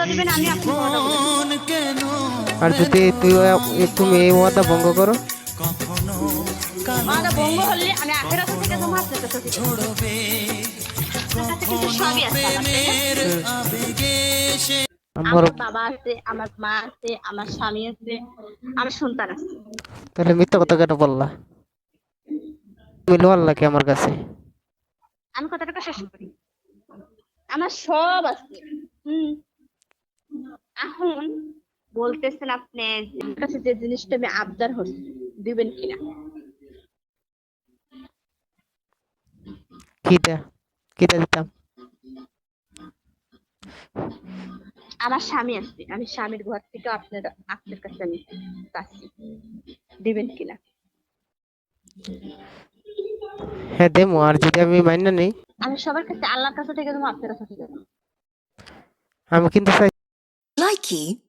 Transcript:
কথা দিবেন আমি আপনাকে আর যদি তুই তুমি এই ওয়াদা ভঙ্গ করো। ভঙ্গ হলে আমি থেকে তোমার আমার, বাবা আছে আমার মা আছে আমার স্বামী আছে আমার সন্তান আছে। তাহলে মিথ্যা কথা কেন বললা? তুমি লোয়াল নাকি আমার কাছে? আমি কথাটা শেষ করি। আমার সব আছে। হুম। এখন বলতেছেন আপনি কাছে যে জিনিসটা আমি আবদার হচ্ছি দিবেন কিনা? কিটা? কিটা দিতাম? আমার স্বামী আছে আমি স্বামীর ঘর থেকে আপনার আপনার কাছে আমি চাচ্ছি। দিবেন কিনা? হ্যাঁ দেবো আর যদি আমি মাইনা নেই। আমি সবার কাছে আল্লাহর কাছে থেকে দেবো আপনার কাছে থেকে আমি কিন্তু চাই Nike